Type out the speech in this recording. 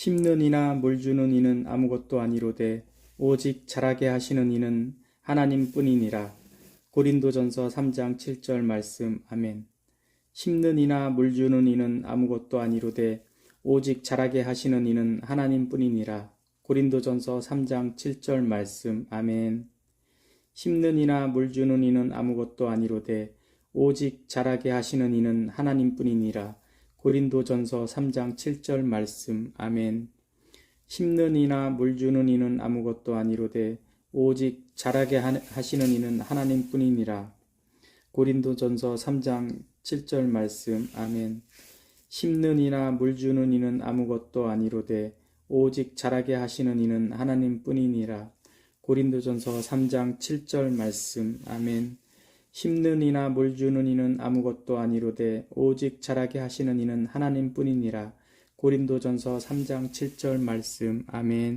심는 이나 물 주는 이는 아무것도 아니로되 오직 자라게 하시는 이는 하나님뿐이니라. 고린도전서 3장 7절 말씀 아멘. 심는 이나 물 주는 이는 아무것도 아니로되 오직 자라게 하시는 이는 하나님뿐이니라. 고린도전서 3장 7절 말씀 아멘. 심는 이나 물 주는 이는 아무것도 아니로되 오직 자라게 하시는 이는 하나님뿐이니라. 고린도전서 3장 7절 말씀 아멘. 심는 이나 물 주는 이는 아무것도 아니로되 오직 자라게 하- 하시는 이는 하나님뿐이니라. 고린도전서 3장 7절 말씀 아멘. 심는 이나 물 주는 이는 아무것도 아니로되 오직 자라게 하시는 이는 하나님뿐이니라. 고린도전서 3장 7절 말씀 아멘. 심는 이나 물 주는 이는 아무것도 아니로되 오직 자라게 하시는 이는 하나님뿐이니라. 고린도전서 3장 7절 말씀 아멘.